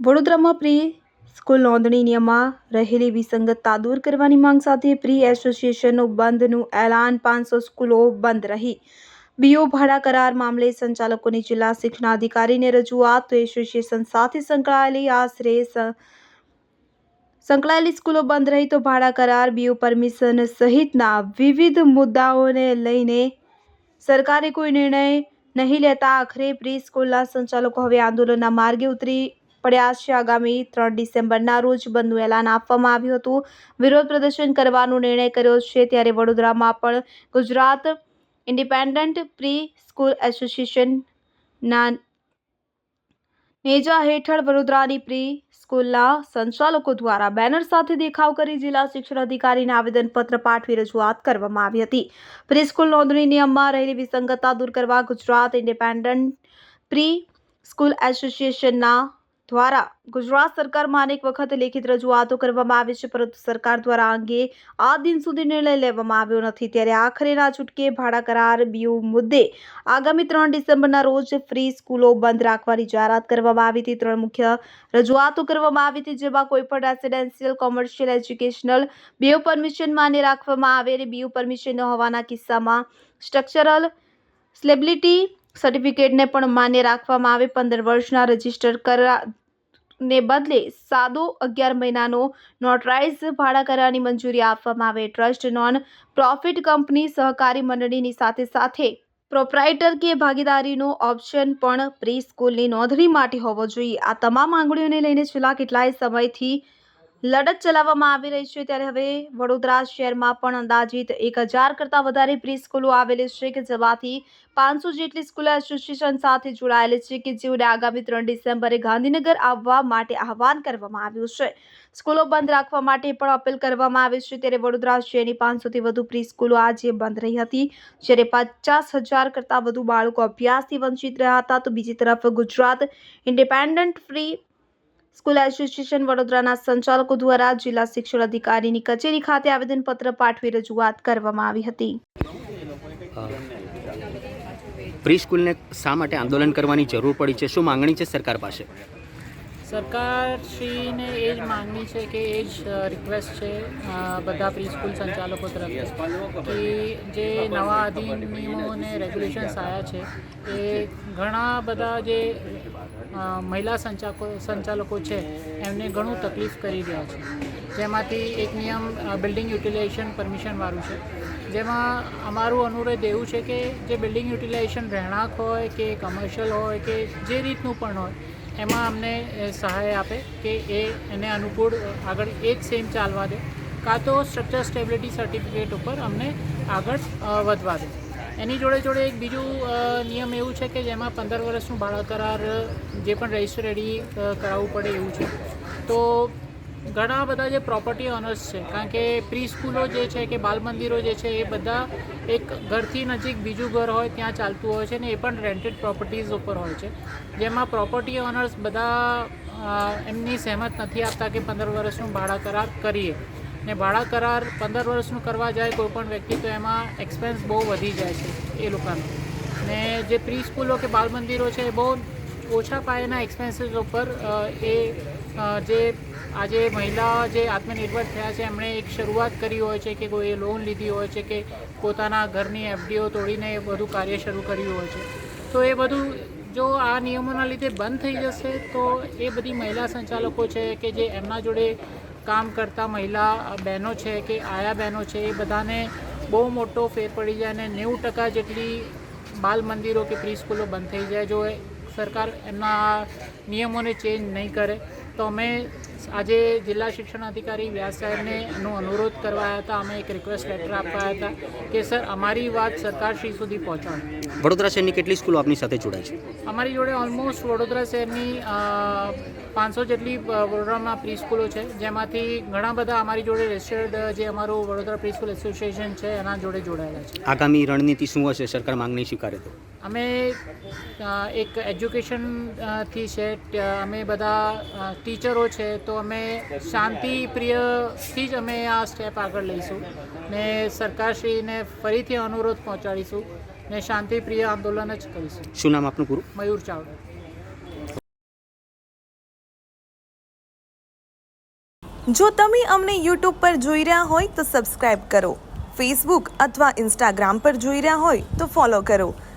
વડોદરામાં pre school નોંધણી નિયમમાં રહેલી વિસંગતતા દૂર કરવાની માંગ સાથે પ્રી એસોસિએશનનું બંધનું એલાન પાંચસો સ્કૂલો બંધ રહી. બીઓ ભાડા કરાર મામલે સંચાલકોની જિલ્લા શિક્ષણ અધિકારીને રજૂઆત, તો એસોસિએશન સાથે સંકળાયેલી આશરે સંકળાયેલી સ્કૂલો બંધ રહી, તો ભાડા કરાર, બીઓ પરમિશન સહિતના વિવિધ મુદ્દાઓને લઈને સરકારે કોઈ નિર્ણય નહીં લેતા આખરે પ્રી સ્કૂલના સંચાલકો હવે આંદોલનના માર્ગે ઉતરી પડ્યા છે. આગામી ત્રણ ડિસેમ્બરના રોજ બંધનું એલાન આપવામાં આવ્યું હતું. વિરોધ પ્રદર્શન કરવાનો નિર્ણય કર્યો છે. ત્યારે વડોદરામાં પણ ગુજરાત ઇન્ડિપેન્ડન્ટ પ્રી સ્કૂલ એસોસિએશનના નેજા હેઠળ વડોદરાની પ્રી સ્કૂલના સંચાલકો દ્વારા બેનર સાથે દેખાવ કરી જિલ્લા શિક્ષણ અધિકારીને આવેદનપત્ર પાઠવી રજૂઆત કરવામાં આવી હતી. પ્રી સ્કૂલ નોંધણી નિયમમાં રહેલી વિસંગતતા દૂર કરવા ગુજરાત ઇન્ડિપેન્ડન્ટ પ્રી સ્કૂલ એસોસિએશનના દ્વારા ગુજરાત સરકારમાં અનેક વખત લેખિત રજૂઆતો કરવામાં આવી છે, પરંતુ સરકાર દ્વારા અંગે આ દિન સુધી નિર્ણય લેવામાં આવ્યો નથી. ત્યારે આખરેના છૂટકે ભાડા કરાર બીયુ મુદ્દે આગામી ત્રણ ડિસેમ્બરના રોજ ફ્રી સ્કૂલો બંધ રાખવાની જાહેરાત કરવામાં આવી હતી. ત્રણ મુખ્ય રજૂઆતો કરવામાં આવી હતી, જેમાં કોઈપણ residential, commercial, educational BU permission માન્ય રાખવામાં આવે અને બીયુ પરમિશન ન હોવાના કિસ્સામાં સ્ટ્રક્ચરલ સ્લેબિલિટી સર્ટિફિકેટને પણ માન્ય રાખવામાં આવે. પંદર વર્ષના રજિસ્ટર કરા ને બદલે સાદો અગિયાર મહિનાનો નોટરાઇઝ ભાડા કરારની મંજૂરી આપવામાં આવે. ટ્રસ્ટ નોન પ્રોફિટ કંપની સહકારી મંડળીની સાથે સાથે પ્રોપ્રાઇટર કે ભાગીદારીનો ઓપ્શન પણ પ્રી સ્કૂલની નોંધણી માટે હોવો જોઈએ. આ તમામ માંગણીઓને લઈને છેલ્લા કેટલાય સમયથી લડત ચલાવવામાં આવી રહી છે ત્યારે હવે વડોદરા શહેરમાં પણ અંદાજિત એક હજાર કરતાં વધારે પ્રી સ્કૂલો આવેલી છે કે જેમાંથી પાંચસો જેટલી સ્કૂલો એસોસિએશન સાથે જોડાયેલી છે કે જેઓને આગામી ત્રણ ડિસેમ્બરે ગાંધીનગર આવવા માટે આહવાન કરવામાં આવ્યું છે. સ્કૂલો બંધ રાખવા માટે પણ અપીલ કરવામાં આવી છે ત્યારે વડોદરા શહેરની પાંચસોથી વધુ પ્રી સ્કૂલો આજે બંધ રહી હતી. જ્યારે પચાસ હજાર કરતાં વધુ બાળકો અભ્યાસથી વંચિત રહ્યા હતા તો બીજી તરફ Gujarat independent free school association વડોદરાના સંચાલકો દ્વારા જિલ્લા શિક્ષણ અધિકારીની કચેરી ખાતે આવેદનપત્ર પાઠવી રજૂઆત કરવામાં આવી હતી. પ્રી સ્કૂલને શા માટે આંદોલન કરવાની જરૂર પડી છે? શું માંગણી છે સરકાર પાસે? સરકારશ્રીને એ જ માંગણી છે કે એ જ રિક્વેસ્ટ છે બધા પ્રી સ્કૂલ સંચાલકો તરફથી કે જે નવા અધિનિયમો અને રેગ્યુલેશન્સ આવ્યા છે, એ ઘણા બધા જે મહિલા સંચાલકો સંચાલકો છે, એમને ઘણું તકલીફ કરી રહ્યા છે. જેમાંથી એક નિયમ બિલ્ડિંગ યુટિલાઇઝેશન પરમિશનવાળું છે. જેમાં અમારું અનુરોધ એવું છે કે જે બિલ્ડિંગ યુટિલાઇઝેશન રહેણાંક હોય કે કમર્શિયલ હોય કે જે રીતનું પણ હોય એમાં અમને સહાય આપે કે એ એને અનુકૂળ આગળ એ જ સેમ ચાલવા દે. કાં તો સ્ટ્રક્ચર સ્ટેબિલિટી સર્ટિફિકેટ ઉપર અમને આગળ વધવા દે. એની જોડે જોડે એક બીજું નિયમ એવું છે કે જેમાં પંદર વર્ષનું ભાડા કરાર જે પણ રજિસ્ટર રેડી કરાવવું પડે એવું છે. તો ઘણા બધા જે પ્રોપર્ટી ઓનર્સ છે, કારણ કે પ્રી સ્કૂલો જે છે કે બાલ મંદિરો જે છે, એ બધા એક ઘરથી નજીક બીજું ઘર હોય, ત્યાં ચાલતું હોય છે ને એ પણ રેન્ટેડ પ્રોપર્ટીઝ ઉપર હોય છે. જેમાં પ્રોપર્ટી ઓનર્સ બધા એમની સહેમત નથી આપતા કે પંદર વર્ષનું ભાડા કરાર કરીએ. ને ભાડા કરાર પંદર વર્ષનું કરવા જાય કોઈ પણ વ્યક્તિ, તો એમાં એક્સપેન્સ બહુ વધી જાય છે એ લોકોનો. ને જે પ્રી સ્કૂલો કે બાલ મંદિરો છે, એ બહુ ઓછા પાયાના એક્સપેન્સીસ ઉપર એ જે આજે મહિલા જે આત્મનિર્ભર થયા છે, એમણે એક શરૂઆત કરી હોય છે કે કોઈ લોન લીધી હોય છે કે પોતાના ઘરની એફડીઓ તોડીને એ બધું કાર્ય શરૂ કર્યું હોય છે. તો એ બધું જો આ નિયમોના લીધે બંધ થઈ જશે, તો એ બધી મહિલા સંચાલકો છે કે જે એમના જોડે કામ કરતા મહિલા બહેનો છે કે આયા બહેનો છે, એ બધાને બહુ મોટો ફેર પડી જાય અને નેવું ટકા જેટલી બાલ મંદિરો કે પ્રી સ્કૂલો બંધ થઈ જાય. જો સરકાર એમના નિયમોને ચેન્જ નહીં કરે, તો અમે આજે જિલ્લા શિક્ષણ અધિકારી વ્યાસ સાહેબને નો અનુરોધ કરવા આવ્યા હતા. અમે એક રિક્વેસ્ટ લેટર આપવા હતા કે સર અમારી વાત સરકારશ્રી સુધી પહોંચાડો. વડોદરા શહેરની કેટલી સ્કૂલો આપની સાથે જોડાય છે? અમારી જોડે ઓલમોસ્ટ વડોદરા શહેરની પાંચસો જેટલી વડોદરામાં પ્રી સ્કૂલો છે. જેમાંથી ઘણા બધા અમારી જોડે રજિસ્ટર્ડ જે અમારું વડોદરા પ્રી સ્કૂલ એસોસિએશન છે એના જોડે જોડાયેલા છે. આગામી રણનીતિ શું હશે? સરકાર માંગણી સ્વીકારે તો? અમે એક એજ્યુકેશનથી છે અમે બધા ટીચરો છે તો અમે શાંતિ પ્રિયથી જ અમે આ સ્ટેપ આગળ લઈશું. ને સરકારશ્રીને ફરીથી અનુરોધ પહોંચાડીશું ને શાંતિપ્રિય આંદોલન જ કરીશું. શું નામ આપનું ગુરુ? મયુર ચાવડા. જો તમે અમને યુટ્યુબ પર જોઈ રહ્યા હોય તો સબસ્ક્રાઇબ કરો. ફેસબુક અથવા ઇન્સ્ટાગ્રામ પર જોઈ રહ્યા હોય તો ફોલો કરો.